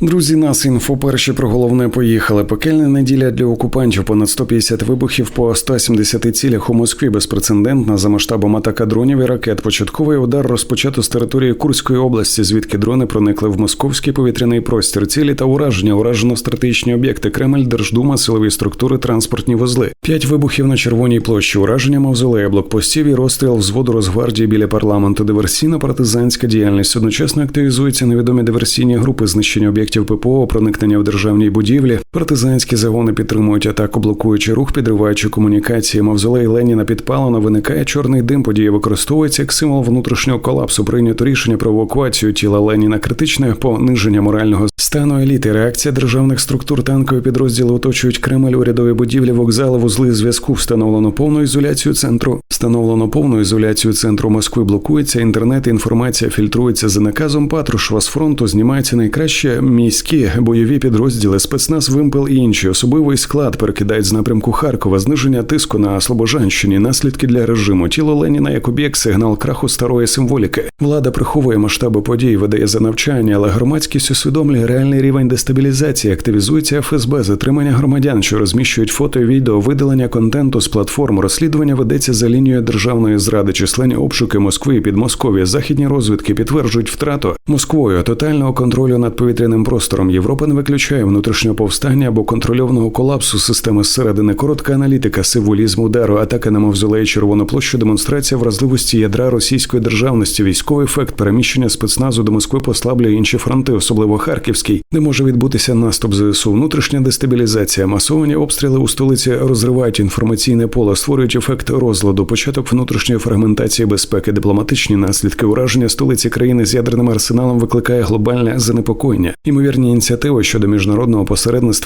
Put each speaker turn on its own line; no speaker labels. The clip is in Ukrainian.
Друзі, нас інфо перші про головне поїхали. Пекельна неділя для окупантів. Понад 150 вибухів по 170 цілях у Москві. Безпрецедентна за масштабом атака дронів і ракет. Початковий удар розпочато з території Курської області, звідки дрони проникли в московський повітряний простір. Цілі та ураження уражено стратегічні об'єкти. Кремль, Держдума, силові структури, транспортні вузли. П'ять вибухів на червоній площі. Ураження мавзолея, блокпостів і розстріл взводу Росгвардії біля парламенту. Диверсійно-партизанська діяльність одночасно активізуються невідомі диверсійні групи знищення об'єктів ППО, проникнення в державній будівлі. Партизанські загони підтримують атаку, блокуючи рух, підриваючи комунікації. Мавзолей Леніна підпалено, виникає чорний дим. Подія використовується як символ внутрішнього колапсу. Прийнято рішення про евакуацію тіла Леніна. Критичне пониження морального стану еліти. Реакція державних структур танкові підрозділи оточують Кремль, урядові будівлі, вокзали, вузли зв'язку. Встановлено повну ізоляцію центру. Встановлено повну ізоляцію центру Москви. Блокується інтернет. Інформація фільтрується за наказом Патрушева з фронту. Знімається найкраще міські бойові підрозділи, спецназ вимпел і інші. Особливий склад перекидають з напрямку Харкова. Зниження тиску на Слобожанщині. Наслідки для режиму. Тіло Леніна як об'єкт сигнал краху старої символіки. Влада приховує масштаби подій, видає за навчання, але громадськість усвідомлює реальний рівень дестабілізації. Активізується ФСБ, затримання громадян, що розміщують фото і відео, видалення контенту з платформ. Розслідування ведеться за лінією державної зради, численні обшуки Москви і Підмосков'я. Західні розвідки підтверджують втрату Москвою тотального контролю над повітряним простором. Європа не виключає внутрішнього повстання або контрольованого колапсу системи зсередини. Коротка аналітика, символізм удару, атака на мавзолеї Червону площу, демонстрація вразливості ядра російської державності, військовий ефект переміщення спецназу до Москви послаблює інші фронти, особливо Харківський, де може відбутися наступ ЗСУ, внутрішня дестабілізація, масовані обстріли у столиці розривають інформаційне поле, створюють ефект розладу, початок внутрішньої фрагментації безпеки, дипломатичні наслідки. Ураження столиці країни з ядерним арсеналом викликає глобальне занепокоєння. Імовірні ініціативи щодо міжнародного посередництва